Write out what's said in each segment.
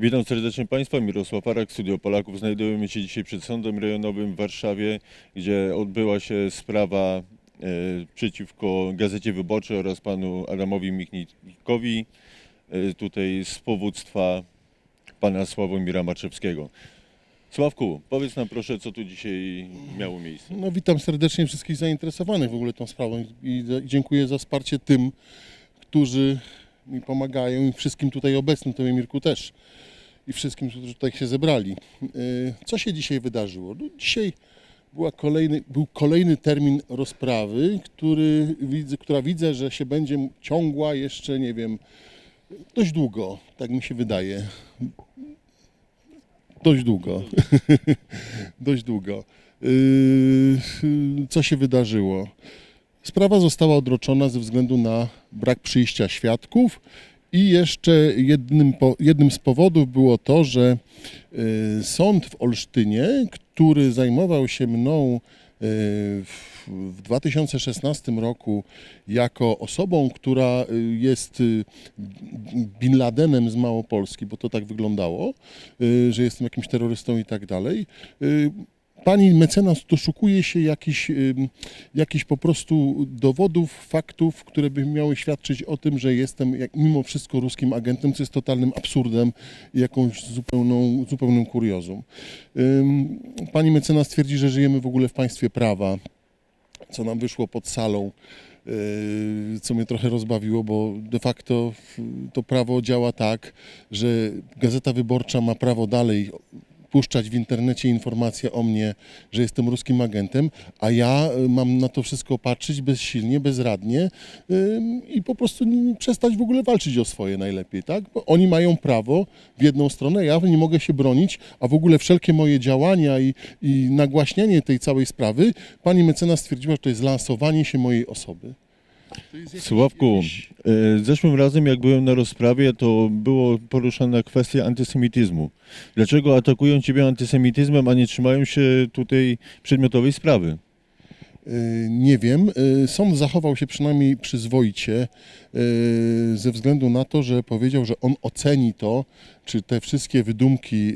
Witam serdecznie Państwa, Mirosław Arak, Studio Polaków. Znajdujemy się dzisiaj przed Sądem Rejonowym w Warszawie, gdzie odbyła się sprawa e, przeciwko Gazecie Wyborczej oraz panu Adamowi Michnikowi, e, tutaj z powództwa pana Sławomira Maczewskiego. Sławku, powiedz nam proszę, co tu dzisiaj miało miejsce. No, witam serdecznie wszystkich zainteresowanych w ogóle tą sprawą i dziękuję za wsparcie tym, którzy mi pomagają i wszystkim tutaj obecnym, Tobie Mirku też i wszystkim, którzy tutaj się zebrali. Yy, Co się dzisiaj wydarzyło? No, dzisiaj była kolejny, był kolejny termin rozprawy, który która widzę, że się będzie ciągła jeszcze, nie wiem, dość długo, tak mi się wydaje. Dość długo. dość długo. Yy, Co się wydarzyło? Sprawa została odroczona ze względu na brak przyjścia świadków i jeszcze jednym, jednym z powodów było to, że yy, sąd w Olsztynie, który zajmował się mną yy, w, w 2016 roku jako osobą, która yy, jest Bin Ladenem z Małopolski, bo to tak wyglądało, że jestem jakimś terrorystą i tak dalej. Yy, Pani mecenas doszukuje się jakichś, ym, jakichś po prostu dowodów, faktów, które by miały świadczyć o tym, że jestem jak, mimo wszystko ruskim agentem, co jest totalnym absurdem jakąś zupełną, zupełnym kuriozum. Pani mecenas twierdzi, że żyjemy w ogóle w państwie prawa, co nam wyszło pod salą, yy, co mnie trochę rozbawiło, bo de facto y, to prawo działa tak, że Gazeta Wyborcza ma prawo dalej puszczać w internecie informacje o mnie, że jestem ruskim agentem, a ja y, mam na to wszystko patrzeć bezsilnie, bezradnie i po prostu przestać w ogóle walczyć o swoje najlepiej, tak? Bo oni mają prawo w jedną stronę, ja nie mogę się bronić, a w ogóle wszelkie moje działania i, i nagłaśnianie tej całej sprawy, pani mecenas stwierdziła, że to jest lansowanie się mojej osoby. Sławku, e, zeszłym razem jak byłem na rozprawie, to było poruszana kwestia antysemityzmu. Dlaczego atakują Ciebie antysemityzmem, a nie trzymają się tutaj przedmiotowej sprawy? Y, Nie wiem. Y, Sąd zachował się przynajmniej przyzwoicie ze względu na to, że powiedział, że on oceni to, czy te wszystkie wydumki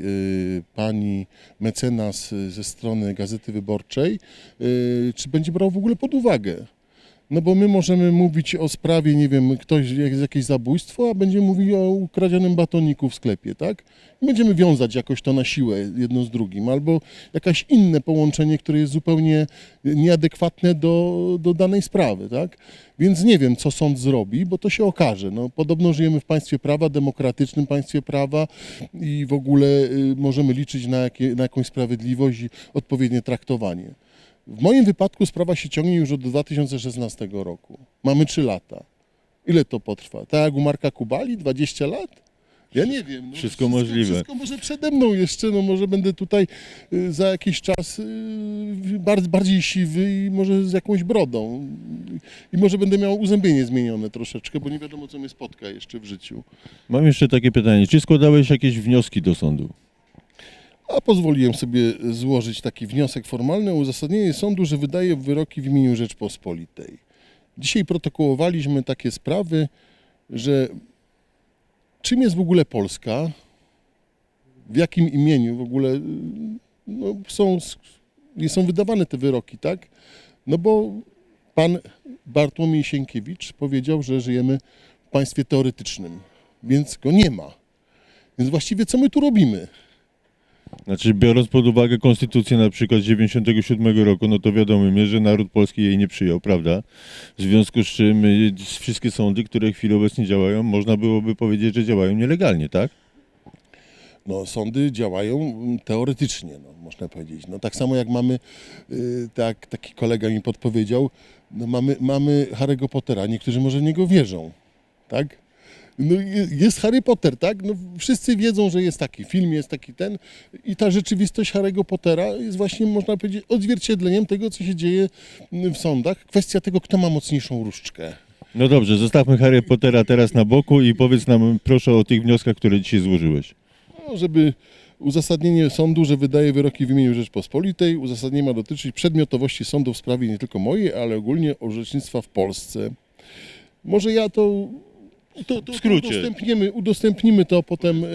pani mecenas ze strony Gazety Wyborczej, czy będzie brał w ogóle pod uwagę. No bo my możemy mówić o sprawie, nie wiem, ktoś, jak- jakieś zabójstwo, a będziemy mówili o ukradzionym batoniku w sklepie, tak? Będziemy wiązać jakoś to na siłę jedno z drugim, albo jakieś inne połączenie, które jest zupełnie nieadekwatne do, do danej sprawy, tak? Więc nie wiem, co sąd zrobi, bo to się okaże. No, podobno żyjemy w państwie prawa, demokratycznym państwie prawa i w ogóle y, możemy liczyć na, jakie, na jakąś sprawiedliwość i odpowiednie traktowanie. W moim wypadku sprawa się ciągnie już od 2016 roku. Mamy 3 lata. Ile to potrwa? Tak jak u Marka Kubali? 20 lat? Ja nie wiem. No, Wszystko możliwe. Wszystko może przede mną jeszcze, no może będę tutaj y, za jakiś czas y, bardziej siwy i może z jakąś brodą. I może będę miał uzębienie zmienione troszeczkę, bo nie wiadomo, co mnie spotka jeszcze w życiu. Mam jeszcze takie pytanie. Czy składałeś jakieś wnioski do sądu? A pozwoliłem sobie złożyć taki wniosek formalny o uzasadnienie sądu, że wydaje wyroki w imieniu Rzeczpospolitej. Dzisiaj protokołowaliśmy takie sprawy, że czym jest w ogóle Polska, w jakim imieniu w ogóle no, są, są wydawane te wyroki, tak? No bo pan Bartłomiej Sienkiewicz powiedział, że żyjemy w państwie teoretycznym, więc go nie ma. Więc właściwie co my tu robimy? Znaczy, biorąc pod uwagę konstytucję na przykład z 97 roku, no to wiadomo jest, że naród polski jej nie przyjął, prawda? W związku z czym y, wszystkie sądy, które w chwili obecnej działają, można byłoby powiedzieć, że działają nielegalnie, tak? No, sądy działają mm, teoretycznie, no, można powiedzieć. No, tak samo jak mamy, y, tak, taki kolega mi podpowiedział, no, mamy, mamy Harry'ego Pottera, niektórzy może w niego wierzą, tak? No, je- jest Harry Potter, tak? No, wszyscy wiedzą, że jest taki film, jest taki ten i ta rzeczywistość Harry'ego Pottera jest właśnie, można powiedzieć, odzwierciedleniem tego, co się dzieje w sądach. Kwestia tego, kto ma mocniejszą różdżkę. No dobrze, zostawmy Harry Pottera teraz na boku i powiedz nam proszę o tych wnioskach, które dzisiaj złożyłeś. No, żeby uzasadnienie sądu, że wydaje wyroki w imieniu Rzeczpospolitej, uzasadnienie ma dotyczyć przedmiotowości sądu w sprawie nie tylko mojej, ale ogólnie orzecznictwa w Polsce. Może ja to To, to, W skrócie. To udostępnimy, udostępnimy to potem e,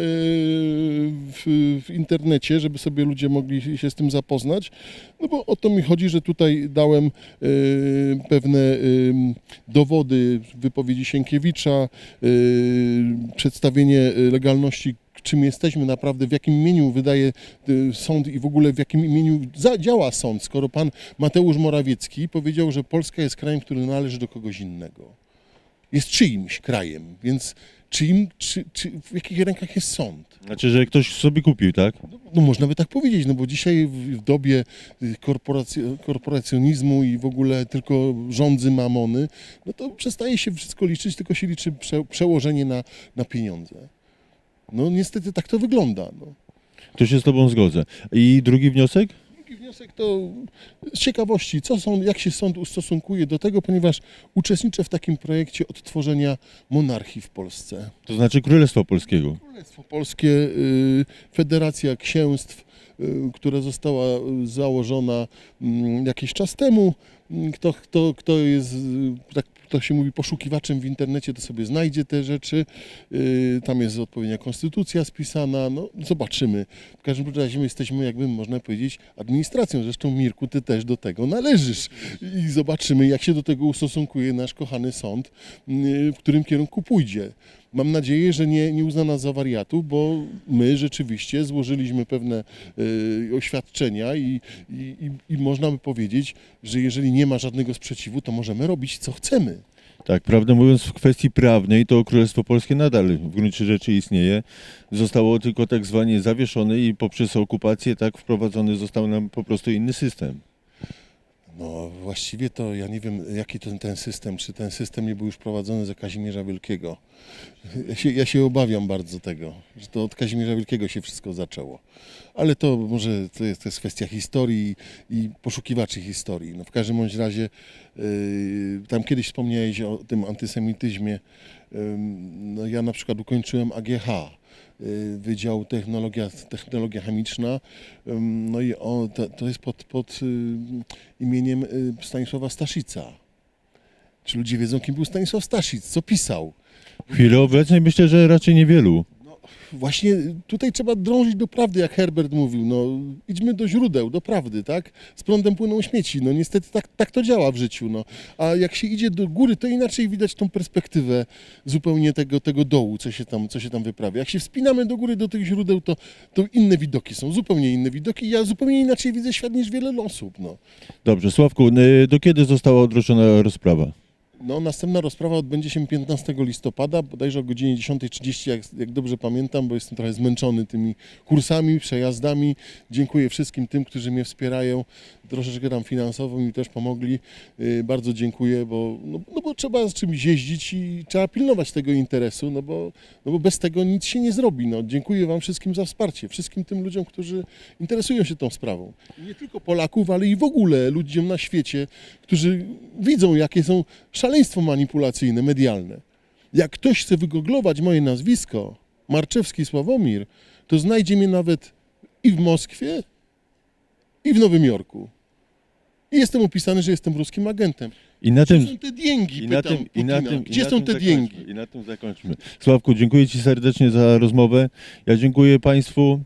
w, w internecie, żeby sobie ludzie mogli się z tym zapoznać. No bo o to mi chodzi, że tutaj dałem e, pewne dowody wypowiedzi Sienkiewicza, e, przedstawienie legalności czym jesteśmy naprawdę, w jakim imieniu wydaje sąd i w ogóle w jakim imieniu działa sąd, skoro pan Mateusz Morawiecki powiedział, że Polska jest krajem, który należy do kogoś innego jest czyimś krajem, więc czyim, czy, czy, w jakich rękach jest sąd? Znaczy, że ktoś sobie kupił, tak? No można by tak powiedzieć, no bo dzisiaj w, w dobie y, korporac- korporacjonizmu i w ogóle tylko rządzy mamony, no to przestaje się wszystko liczyć, tylko się liczy prze, przełożenie na, na pieniądze. No niestety tak to wygląda. No. To się z tobą zgodzę. I drugi wniosek? Drugi wniosek to z ciekawości, co są, jak się sąd ustosunkuje do tego, ponieważ uczestniczę w takim projekcie odtworzenia monarchii w Polsce. To znaczy Królestwa Polskiego. Królestwo Polskie, y, Federacja Księstw, y, która została y, założona mm, jakiś czas temu. Mm, Kto, kto, kto jest, y, tak to się mówi, poszukiwaczem w internecie, to sobie znajdzie te rzeczy. Y, Tam jest odpowiednia konstytucja spisana. No, zobaczymy. W każdym razie my jesteśmy, jakby można powiedzieć, administracją. Zresztą, Mirku, ty też do tego należysz. I zobaczymy, jak się do tego ustosunkuje nasz kochany sąd, y, w którym kierunku pójdzie. Mam nadzieję, że nie, nie uzna nas za wariatów, bo my rzeczywiście złożyliśmy pewne y, oświadczenia i, i, i, można by powiedzieć, że jeżeli nie ma żadnego sprzeciwu, to możemy robić co chcemy. Tak, prawdę mówiąc, w kwestii prawnej to Królestwo Polskie nadal w gruncie rzeczy istnieje. Zostało tylko tak zwanie zawieszone i poprzez okupację tak wprowadzony został nam po prostu inny system. No właściwie to ja nie wiem, jaki to ten system, czy ten system nie był już prowadzony za Kazimierza Wielkiego. Ja się, ja się obawiam bardzo tego, że to od Kazimierza Wielkiego się wszystko zaczęło. Ale to może to jest, to jest kwestia historii i poszukiwaczy historii. No w każdym bądź razie yy, tam kiedyś wspomniałeś o tym antysemityzmie. Ym, no ja na przykład ukończyłem AGH. Y, Wydział Technologia, Technologia Chemiczna. No i o, to, to jest pod, pod y, imieniem y, Stanisława Staszica. Czy ludzie wiedzą, kim był Stanisław Staszic, co pisał? W chwili obecnej myślę, że raczej niewielu. Właśnie tutaj trzeba drążyć do prawdy, jak Herbert mówił. No, idźmy do źródeł, do prawdy, tak? Z prądem płyną śmieci. No niestety tak, tak to działa w życiu. No. A jak się idzie do góry, to inaczej widać tą perspektywę zupełnie tego, tego dołu, co się, tam, co się tam wyprawia. Jak się wspinamy do góry, do tych źródeł, to, to inne widoki są, zupełnie inne widoki. Ja zupełnie inaczej widzę świat niż wiele osób. No. Dobrze, Sławku, y, do kiedy została odroczona rozprawa? No, następna rozprawa odbędzie się 15 listopada, bodajże o godzinie 10.30, jak, jak dobrze pamiętam, bo jestem trochę zmęczony tymi kursami, przejazdami. Dziękuję wszystkim tym, którzy mnie wspierają. Troszeczkę tam finansowo mi też pomogli. Yy, bardzo dziękuję, bo, no, no bo trzeba z czymś jeździć i trzeba pilnować tego interesu, no bo, no bo bez tego nic się nie zrobi. No, dziękuję Wam wszystkim za wsparcie, wszystkim tym ludziom, którzy interesują się tą sprawą. Nie tylko Polaków, ale i w ogóle ludziom na świecie, którzy widzą, jakie są szaleństwo manipulacyjne, medialne. Jak ktoś chce wygooglować moje nazwisko, Marczewski Sławomir, to znajdzie mnie nawet i w Moskwie, i w Nowym Jorku. I jestem opisany, że jestem ruskim agentem. I na Gdzie tym, są te diengi, i na pytam tym, i na Putina. tym, i Gdzie na są tym te zakończmy, diengi? I na tym zakończmy. Sławku, dziękuję Ci serdecznie za rozmowę. Ja dziękuję Państwu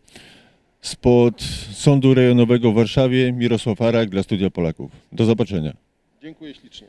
spod Sądu Rejonowego w Warszawie. Mirosław Arak dla Studia Polaków. Do zobaczenia. Dziękuję ślicznie.